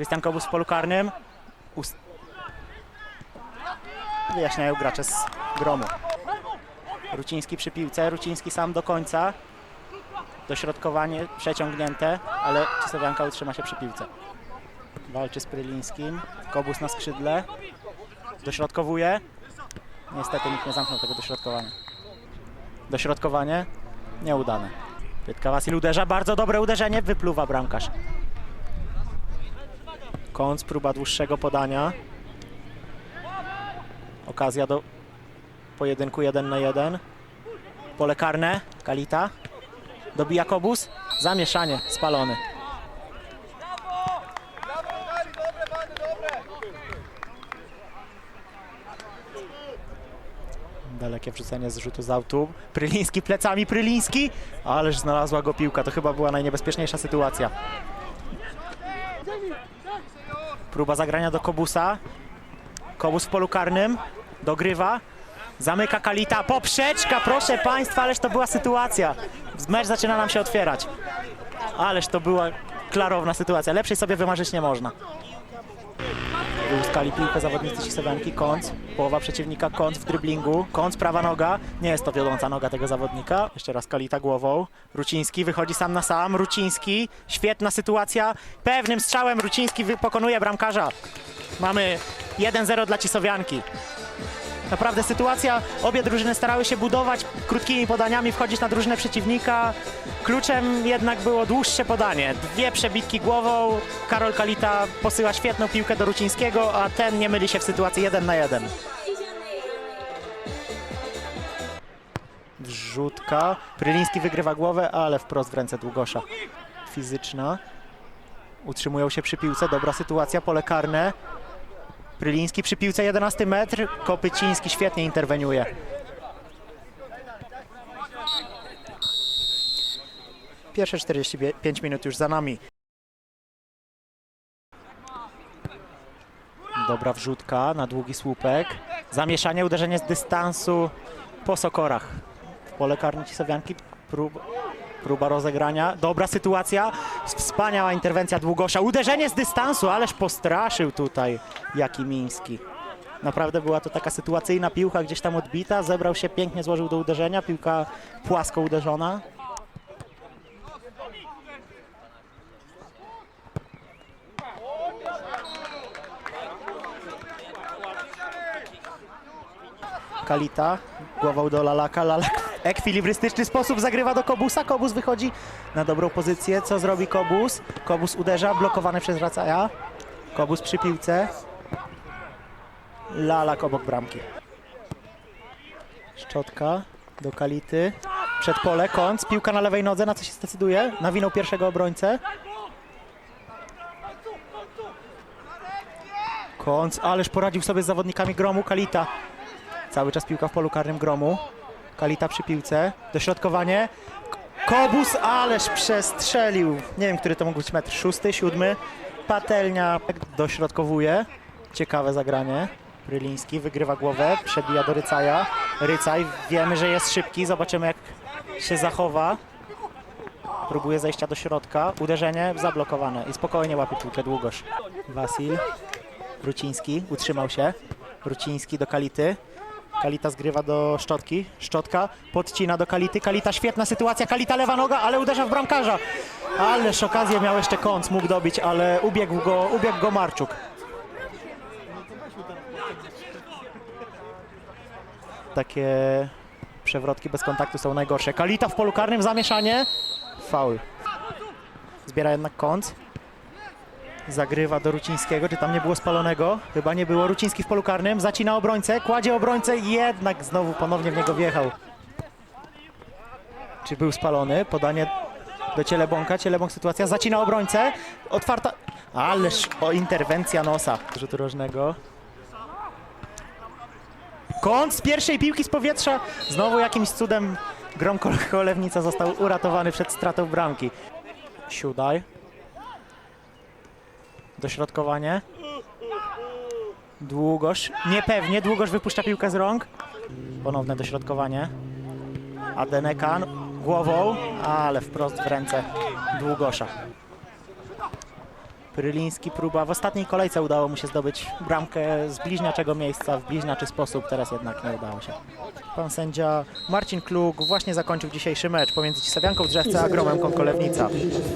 Krystian Kobus w polu karnym. Ust... Wyjaśniają gracze z gromu. Ruciński przy piłce, Ruciński sam do końca. Dośrodkowanie przeciągnięte, ale Cisowianka utrzyma się przy piłce. Walczy z Prylińskim. Kobus na skrzydle. Dośrodkowuje. Niestety nikt nie zamknął tego dośrodkowania. Dośrodkowanie nieudane. Pietka Wasil uderza, bardzo dobre uderzenie, wypluwa bramkarz. Kąt, próba dłuższego podania. Okazja do pojedynku 1 na 1. Pole karne, Kalita. Dobija Kobus. Zamieszanie, spalony. Dalekie wrzucenie z rzutu z autu. Pryliński plecami, Pryliński. Ależ znalazła go piłka. To chyba była najniebezpieczniejsza sytuacja. Próba zagrania do Kobusa. Kobus w polu karnym. Dogrywa. Zamyka Kalita. Poprzeczka, proszę Państwa, ależ to była sytuacja. Mecz zaczyna nam się otwierać. Ależ to była klarowna sytuacja. Lepszej sobie wymarzyć nie można. Uskali piłkę zawodnicy Cisowianki. Kąt, połowa przeciwnika, kąt w dryblingu. Kąt, prawa noga. Nie jest to wiodąca noga tego zawodnika. Jeszcze raz Kalita głową. Ruciński wychodzi sam na sam. Ruciński, świetna sytuacja. Pewnym strzałem Ruciński pokonuje bramkarza. Mamy 1-0 dla Cisowianki. Naprawdę sytuacja, obie drużyny starały się budować krótkimi podaniami, wchodzić na drużynę przeciwnika. Kluczem jednak było dłuższe podanie. Dwie przebitki głową. Karol Kalita posyła świetną piłkę do Rucińskiego, a ten nie myli się w sytuacji 1 na 1. Wrzutka. Pryliński wygrywa głowę, ale wprost w ręce Długosza. Fizyczna. Utrzymują się przy piłce. Dobra sytuacja, pole karne. Pryliński przy piłce 11 metr. Kopyciński świetnie interweniuje. Pierwsze 45 minut już za nami. Dobra wrzutka na długi słupek. Zamieszanie, uderzenie z dystansu po Sokorach. W pole karne Cisowianki. Prób, próba rozegrania. Dobra sytuacja. Wspaniała interwencja Długosza. Uderzenie z dystansu, ależ postraszył tutaj Jakimiński. Naprawdę była to taka sytuacyjna piłka gdzieś tam odbita. Zebrał się, pięknie złożył do uderzenia. Piłka płasko uderzona. Kalita, głową do Lalaka, Lalak ekwilibrystyczny sposób zagrywa do Kobusa, Kobus wychodzi na dobrą pozycję, co zrobi Kobus? Kobus uderza, blokowany przez Racaja, Kobus przy piłce, Lalak obok bramki. Szczotka do Kality, przed pole, kąt, piłka na lewej nodze, na co się zdecyduje? Nawinął pierwszego obrońcę. Kąt, ależ poradził sobie z zawodnikami Gromu, Kalita. Cały czas piłka w polu karnym Gromu. Kalita przy piłce. Dośrodkowanie. Kobus, ależ przestrzelił. Nie wiem, który to mógł być metr. Szósty, siódmy. Patelnia dośrodkowuje. Ciekawe zagranie. Bryliński wygrywa głowę, przebija do Rycaja. Rycaj, wiemy, że jest szybki. Zobaczymy, jak się zachowa. Próbuje zejścia do środka. Uderzenie zablokowane i spokojnie łapie piłkę Długosz. Wasil. Ruciński utrzymał się. Ruciński do Kality. Kalita zgrywa do Szczotki. Szczotka podcina do Kality. Kalita świetna sytuacja. Kalita lewa noga, ale uderza w bramkarza. Ależ okazję miał jeszcze kąt, mógł dobić, ale ubiegł go, ubiegł go Marczuk. Takie przewrotki bez kontaktu są najgorsze. Kalita w polu karnym, zamieszanie. Faul. Zbiera jednak kąt. Zagrywa do Rucińskiego, czy tam nie było spalonego? Chyba nie było. Ruciński w polu karnym, zacina obrońcę, kładzie obrońcę i jednak znowu ponownie w niego wjechał. Czy był spalony? Podanie do Cielebąka, Cielebąk sytuacja, zacina obrońcę, otwarta... Ależ o interwencja nosa rzutu rożnego. Kąt z pierwszej piłki z powietrza. Znowu jakimś cudem Grom Cholewnica został uratowany przed stratą bramki. Siudaj. Dośrodkowanie. Długosz. Niepewnie. Długosz wypuszcza piłkę z rąk. Ponowne dośrodkowanie. Adenekan głową, ale wprost w ręce Długosza. Pryliński próba. W ostatniej kolejce udało mu się zdobyć bramkę z bliźniaczego miejsca w bliźniaczy sposób, teraz jednak nie udało się. Pan sędzia Marcin Klug właśnie zakończył dzisiejszy mecz pomiędzy Sawianką Drzewce a Gromem Konkolewnica.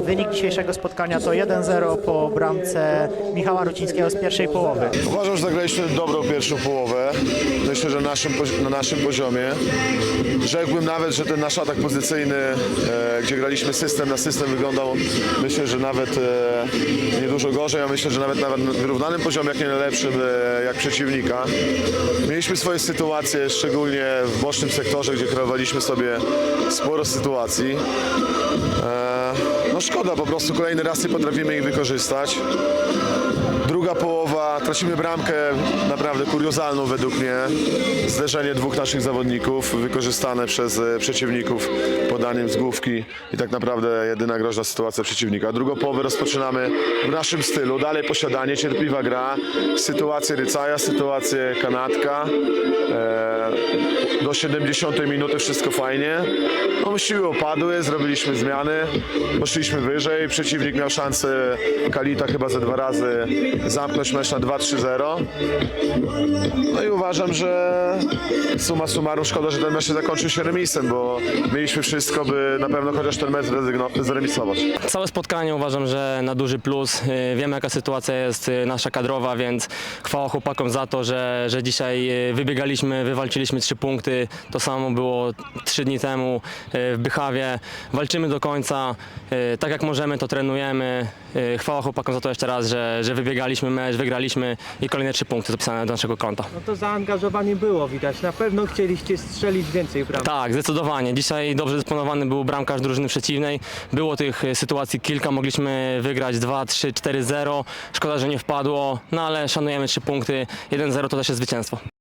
Wynik dzisiejszego spotkania to 1-0 po bramce Michała Rucińskiego z pierwszej połowy. Uważam, że zagraliśmy dobrą pierwszą połowę. Myślę, że naszym, na naszym poziomie. Rzekłbym nawet, że ten nasz atak pozycyjny, e, gdzie graliśmy system na system wyglądał, myślę, że nawet e, nie dużo gorzej, a myślę, że nawet na wyrównanym poziomie, jak nie najlepszym, e, jak przeciwnika. Mieliśmy swoje sytuacje, szczególnie w bocznym sektorze, gdzie kreowaliśmy sobie sporo sytuacji. E, no szkoda, po prostu kolejny raz nie potrafimy ich wykorzystać. Druga połowa, tracimy bramkę naprawdę kuriozalną według mnie. Zderzenie dwóch naszych zawodników wykorzystane przez e, przeciwników podaniem z główki i tak naprawdę jedyna groźna sytuacja przeciwnika. Drugą połowę rozpoczynamy w naszym stylu. Dalej posiadanie, cierpliwa gra, sytuacje Rycaja, sytuacje Kanatka. E, do 70 minuty wszystko fajnie. No, siły opadły, zrobiliśmy zmiany, poszliśmy wyżej. Przeciwnik miał szansę, Kalita chyba ze dwa razy zamknąć mecz na 2-3-0. No i uważam, że suma summarum szkoda, że ten mecz się zakończył się remisem, bo mieliśmy wszystko, by na pewno chociaż ten mecz zremisować. Całe spotkanie uważam, że na duży plus. Y, Wiemy jaka sytuacja jest y, nasza kadrowa, więc chwała chłopakom za to, że, że dzisiaj y, wybiegaliśmy, wywalczyliśmy trzy punkty. To samo było trzy dni temu w Bychawie. Walczymy do końca. Y, Tak jak możemy, to trenujemy. Y, Chwała chłopakom za to jeszcze raz, że, że wybiegaliśmy mecz, wygraliśmy i kolejne trzy punkty zapisane do naszego konta. No to zaangażowanie było widać. Na pewno chcieliście strzelić więcej bramek. Tak, zdecydowanie. Dzisiaj dobrze dysponowany był bramkarz drużyny przeciwnej. Było tych e, sytuacji kilka, mogliśmy wygrać 2, 3, 4, 0. Szkoda, że nie wpadło, no ale szanujemy trzy punkty. 1-0 to też jest zwycięstwo.